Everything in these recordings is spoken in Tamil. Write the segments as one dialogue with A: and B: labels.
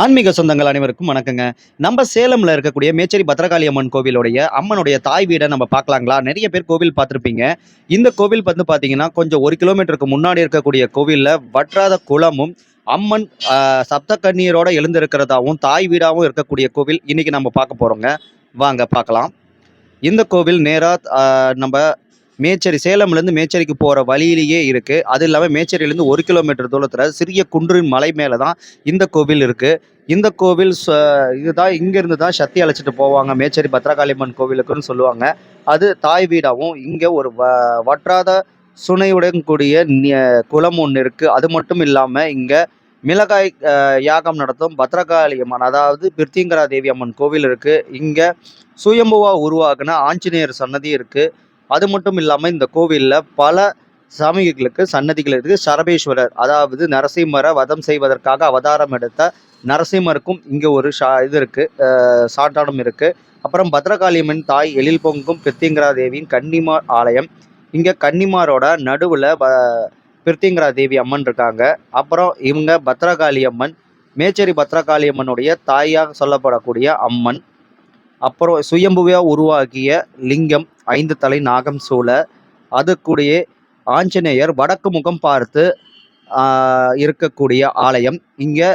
A: ஆன்மீக சொந்தங்கள் அனைவருக்கும் வணக்கங்க. நம்ம சேலம்ல இருக்கக்கூடிய மேச்சேரி பத்ரகாளி அம்மன் கோவிலுடைய அம்மனுடைய தாய் வீடை நம்ம பார்க்கலாங்களா? நிறைய பேர் கோவில் பார்த்துருப்பீங்க. இந்த கோவில் வந்து பார்த்தீங்கன்னா கொஞ்சம் ஒரு கிலோமீட்டருக்கு முன்னாடி இருக்கக்கூடிய கோவிலில் வற்றாத குளமும் அம்மன் சப்த கண்ணீரோட எழுந்திருக்கிறதாவும் தாய் வீடாகவும் இருக்கக்கூடிய கோவில் இன்னைக்கு நம்ம பார்க்க போறோங்க. வாங்க பார்க்கலாம். இந்த கோவில் நேராக நம்ம மேச்சேரி சேலம்லேருந்து மேச்சேரிக்கு போகிற வழியிலேயே இருக்குது அது இல்லாமல் மேச்சேரியிலேருந்து ஒரு கிலோமீட்டர் தூரத்தில் சிறிய குன்றின் மலை மேலே தான் இந்த கோவில் இருக்குது இந்த கோவில் ச- இதுதான் இங்கேருந்து தான் சக்தி அழைச்சிட்டு போவாங்க. மேச்சேரி பத்ரகாளியம்மன் கோவிலுக்குன்னு சொல்லுவாங்க. அது தாய் வீடாகவும் இங்கே ஒரு வ வற்றாத சுனையுடன் கூடிய குளம் ஒன்று இருக்குது அது மட்டும் இல்லாமல் இங்கே மிளகாய் யாகம் நடத்தும் பத்ரகாளி அம்மன் அதாவது பிரித்திங்கரா தேவி அம்மன் கோவில் இருக்குது இங்கே சுயம்புவா உருவாகின ஆஞ்சநேயர் சன்னதி இருக்குது அது மட்டும் இல்லாமல் இந்த கோவிலில் பல சாமிகளுக்கு சன்னதிகள் இருக்குது சரபேஸ்வரர் அதாவது நரசிம்மரை வதம் செய்வதற்காக அவதாரம் எடுத்த நரசிம்மருக்கும் இங்கே ஒரு ஷா இது இருக்குது சாட்டானம் இருக்குது அப்புறம் பத்ரகாளியம்மன் தாய் எழில் பொங்கும் பிரித்திங்கரா தேவியின் கன்னிமார் ஆலயம். இங்கே கன்னிமாரோட நடுவில் ப பிரித்திங்கரா தேவி அம்மன் இருக்காங்க. அப்புறம் இவங்க பத்ரகாளி அம்மன் மேச்சேரி பத்ரகாளி அம்மனுடைய தாயாக சொல்லப்படக்கூடிய அம்மன். அப்புறம் சுயம்புவையா உருவாகிய லிங்கம் ஐந்து தலை நாகம் சூழ அதுக்குடைய ஆஞ்சநேயர் வடக்கு முகம் பார்த்து இருக்கக்கூடிய ஆலயம். இங்கே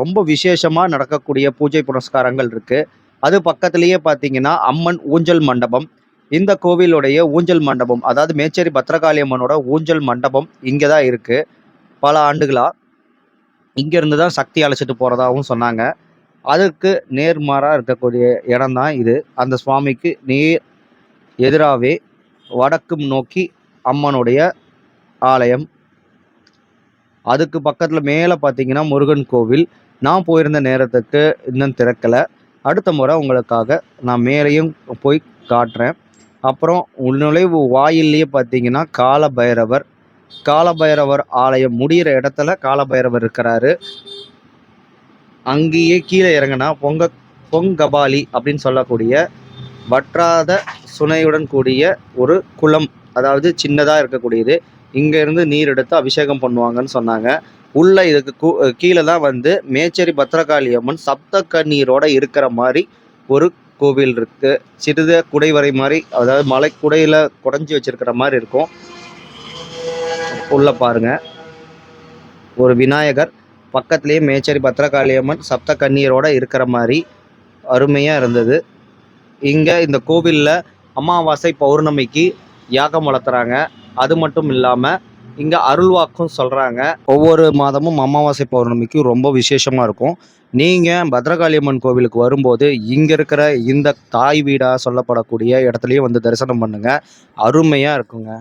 A: ரொம்ப விசேஷமாக நடக்கக்கூடிய பூஜை புனஸ்காரங்கள் இருக்குது அது பக்கத்துலேயே பார்த்தீங்கன்னா அம்மன் ஊஞ்சல் மண்டபம். இந்த கோவிலுடைய ஊஞ்சல் மண்டபம் அதாவது மேச்சேரி பத்ரகாளி அம்மனோட ஊஞ்சல் மண்டபம் இங்கே தான் இருக்குது பல ஆண்டுகளாக இங்கேருந்து தான் சக்தி அழைச்சிட்டு போகிறதாகவும் சொன்னாங்க. அதுக்கு நேர்மாறாக இருக்கக்கூடிய இடம் தான் இது. அந்த சுவாமிக்கு நேர் எதிராகவே வடக்கும் நோக்கி அம்மனுடைய ஆலயம். அதுக்கு பக்கத்தில் மேலே பார்த்தீங்கன்னா முருகன் கோவில். நான் போயிருந்த நேரத்துக்கு இன்னும் திறக்கலை. அடுத்த முறை உங்களுக்காக நான் மேலேயும் போய் காட்டுறேன். அப்புறம் நுழைவு வாயில்லையே பார்த்தீங்கன்னா கால பைரவர் கால பைரவர் ஆலயம் முடிகிற இடத்துல கால பைரவர் இருக்கிறாரு. அங்கேயே கீழே இறங்கினா பொங்க பொங்கபாலி அப்படின்னு சொல்லக்கூடிய வற்றாத சுனையுடன் கூடிய ஒரு குளம் அதாவது சின்னதாக இருக்கக்கூடியது. இங்கேருந்து நீர் எடுத்து அபிஷேகம் பண்ணுவாங்கன்னு சொன்னாங்க. உள்ள இதுக்கு கூ கீழே தான் வந்து மேச்சேரி பத்ரகாளி அம்மன் சப்த கண்ணீரோடு இருக்கிற மாதிரி ஒரு கோவில் இருக்குது சிறித குடைவரை மாதிரி அதாவது மலை குடையில் குடஞ்சி வச்சிருக்கிற மாதிரி இருக்கும். உள்ள பாருங்க. ஒரு விநாயகர் பக்கத்துலேயே மேச்சேரி பத்ரகாளி அம்மன் சப்த கண்ணீரோடு இருக்கிற மாதிரி அருமையாக இருந்தது. இங்கே இந்த கோவிலில் அமாவாசை பௌர்ணமிக்கு யாகம் வளர்த்துறாங்க. அது மட்டும் இல்லாமல் இங்கே அருள்வாக்கும் சொல்கிறாங்க ஒவ்வொரு மாதமும் அமாவாசை பௌர்ணமிக்கு ரொம்ப விசேஷமாக இருக்கும். நீங்கள் பத்ரகாளி அம்மன் கோவிலுக்கு வரும்போது இங்கே இருக்கிற இந்த தாய் வீடாக சொல்லப்படக்கூடிய இடத்துலையும் வந்து தரிசனம் பண்ணுங்கள் அருமையாக இருக்குங்க.